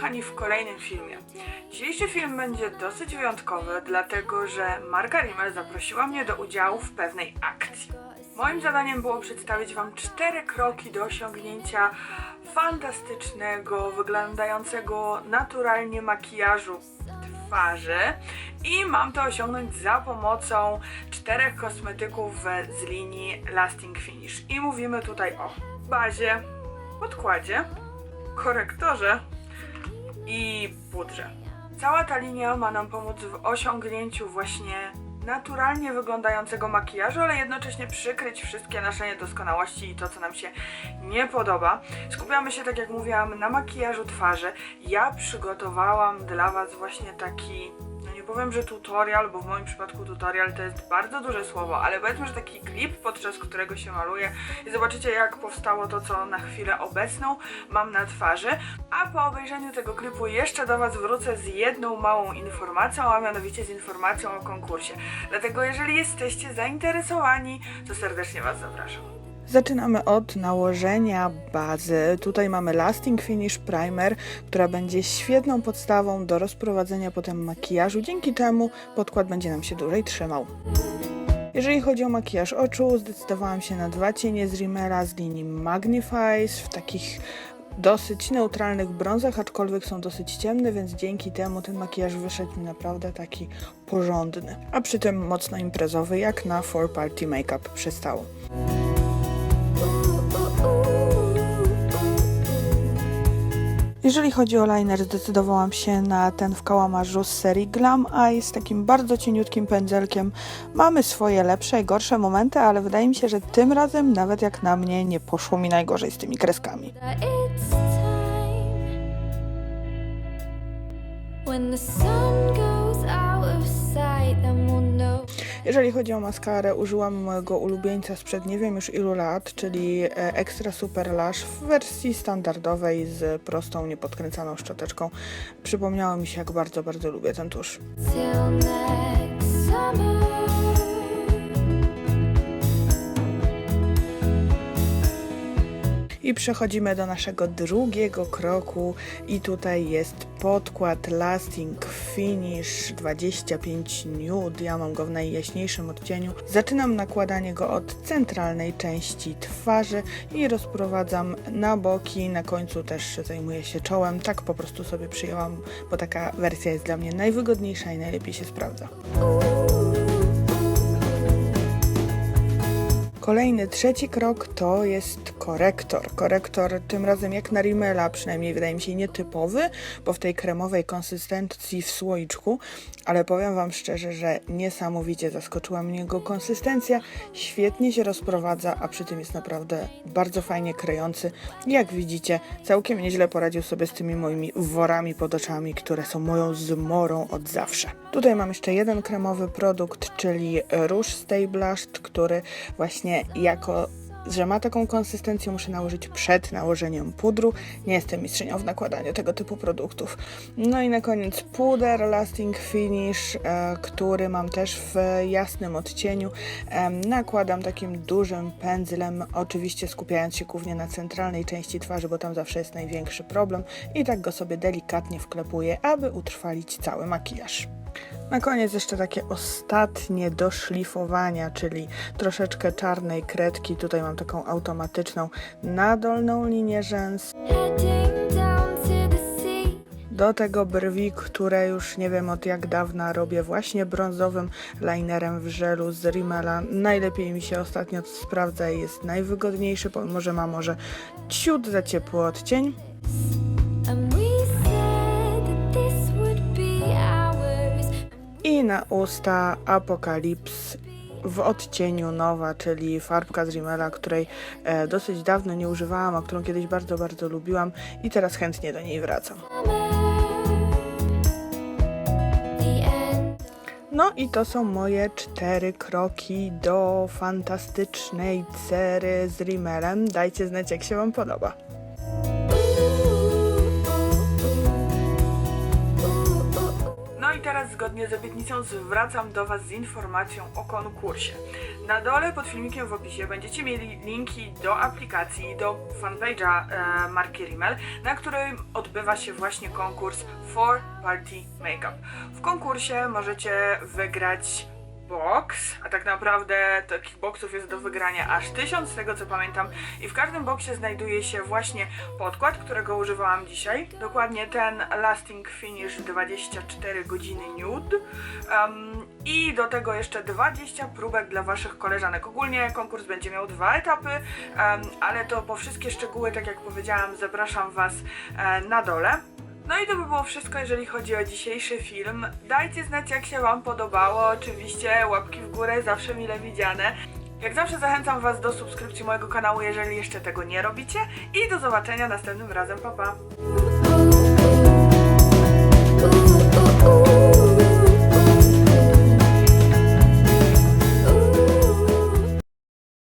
kochani, w kolejnym filmie. Dzisiejszy film będzie dosyć wyjątkowy, dlatego że Marka Rimmel zaprosiła mnie do udziału w pewnej akcji. Moim zadaniem było przedstawić Wam cztery kroki do osiągnięcia fantastycznego, wyglądającego naturalnie makijażu twarzy i mam to osiągnąć za pomocą czterech kosmetyków z linii Lasting Finish. I mówimy tutaj o bazie, podkładzie, korektorze i pudrze. Cała ta linia ma nam pomóc w osiągnięciu właśnie naturalnie wyglądającego makijażu, ale jednocześnie przykryć wszystkie nasze niedoskonałości i to, co nam się nie podoba. Skupiamy się, tak jak mówiłam, na makijażu twarzy. Ja przygotowałam dla Was właśnie taki powiem, że tutorial, bo w moim przypadku tutorial to jest bardzo duże słowo, ale powiedzmy, że taki klip, podczas którego się maluję i zobaczycie jak powstało to, co na chwilę obecną mam na twarzy. A po obejrzeniu tego klipu jeszcze do Was wrócę z jedną małą informacją, a mianowicie z informacją o konkursie. Dlatego jeżeli jesteście zainteresowani, to serdecznie Was zapraszam. Zaczynamy od nałożenia bazy. Tutaj mamy Lasting Finish Primer, która będzie świetną podstawą do rozprowadzenia potem makijażu, dzięki czemu podkład będzie nam się dłużej trzymał. Jeżeli chodzi o makijaż oczu, zdecydowałam się na dwa cienie z Rimmela z linii Magnifies w takich dosyć neutralnych brązach, aczkolwiek są dosyć ciemne, więc dzięki temu ten makijaż wyszedł mi naprawdę taki porządny, a przy tym mocno imprezowy, jak na 4 Party Makeup przystało. Jeżeli chodzi o liner, zdecydowałam się na ten w kałamarzu z serii Glam Eye z takim bardzo cieniutkim pędzelkiem. Mamy swoje lepsze i gorsze momenty, ale wydaje mi się, że tym razem, nawet jak na mnie, nie poszło mi najgorzej z tymi kreskami. when the sun goes out of sight know Jeżeli chodzi o maskarę, użyłam mojego ulubieńca sprzed nie wiem już ilu lat, czyli e, Extra Super Lash w wersji standardowej z prostą, niepodkręcaną szczoteczką. Przypomniało mi się, jak bardzo, bardzo lubię ten tusz. till next summer I przechodzimy do naszego drugiego kroku i tutaj jest podkład Lasting Finish 25 Nude. Ja mam go w najjaśniejszym odcieniu. Zaczynam nakładanie go od centralnej części twarzy i rozprowadzam na boki. Na końcu też zajmuję się czołem. Tak po prostu sobie przyjęłam, bo taka wersja jest dla mnie najwygodniejsza i najlepiej się sprawdza. Kolejny, trzeci krok to jest korektor. Korektor tym razem jak na Rimmela, przynajmniej wydaje mi się nietypowy, bo w tej kremowej konsystencji w słoiczku, ale powiem Wam szczerze, że niesamowicie zaskoczyła mnie jego konsystencja. Świetnie się rozprowadza, a przy tym jest naprawdę bardzo fajnie kryjący. Jak widzicie, całkiem nieźle poradził sobie z tymi moimi worami pod oczami, które są moją zmorą od zawsze. Tutaj mam jeszcze jeden kremowy produkt, czyli róż Stay Blushed, który właśnie jako że ma taką konsystencję, muszę nałożyć przed nałożeniem pudru. Nie jestem mistrzynią w nakładaniu tego typu produktów. No i na koniec puder Lasting Finish, e, który mam też w jasnym odcieniu. Nakładam takim dużym pędzlem, oczywiście skupiając się głównie na centralnej części twarzy, bo tam zawsze jest największy problem. I tak go sobie delikatnie wklepuję, aby utrwalić cały makijaż. Na koniec jeszcze takie ostatnie doszlifowania, czyli troszeczkę czarnej kredki. Tutaj mam taką automatyczną na dolną linię rzęs. Do tego brwi, które już nie wiem od jak dawna robię właśnie brązowym linerem w żelu z Rimmela. Najlepiej mi się ostatnio sprawdza i jest najwygodniejszy, pomimo że ma może ciut za ciepły odcień. I na usta Apokalips w odcieniu nowa, czyli farbka z Rimmela, której e, dosyć dawno nie używałam, a którą kiedyś bardzo, bardzo lubiłam i teraz chętnie do niej wracam. No i to są moje cztery kroki do fantastycznej cery z Rimmelem. Dajcie znać, jak się Wam podoba. I teraz zgodnie z obietnicą zwracam do Was z informacją o konkursie. Na dole pod filmikiem w opisie będziecie mieli linki do aplikacji, do fanpage'a e, marki Rimmel, na którym odbywa się właśnie konkurs For Party Makeup. W konkursie możecie wygrać a tak naprawdę takich boxów jest do wygrania aż 1000 z tego co pamiętam i w każdym boxie znajduje się właśnie podkład, którego używałam dzisiaj, dokładnie ten Lasting Finish 24 godziny nude Em, i do tego jeszcze 20 próbek dla waszych koleżanek. Ogólnie konkurs będzie miał dwa etapy, em, ale to po wszystkie szczegóły, tak jak powiedziałam, zapraszam was e, na dole. No i to by było wszystko, jeżeli chodzi o dzisiejszy film. Dajcie znać, jak się Wam podobało. Oczywiście łapki w górę, zawsze mile widziane. Jak zawsze zachęcam Was do subskrypcji mojego kanału, jeżeli jeszcze tego nie robicie. I do zobaczenia następnym razem. Pa, pa!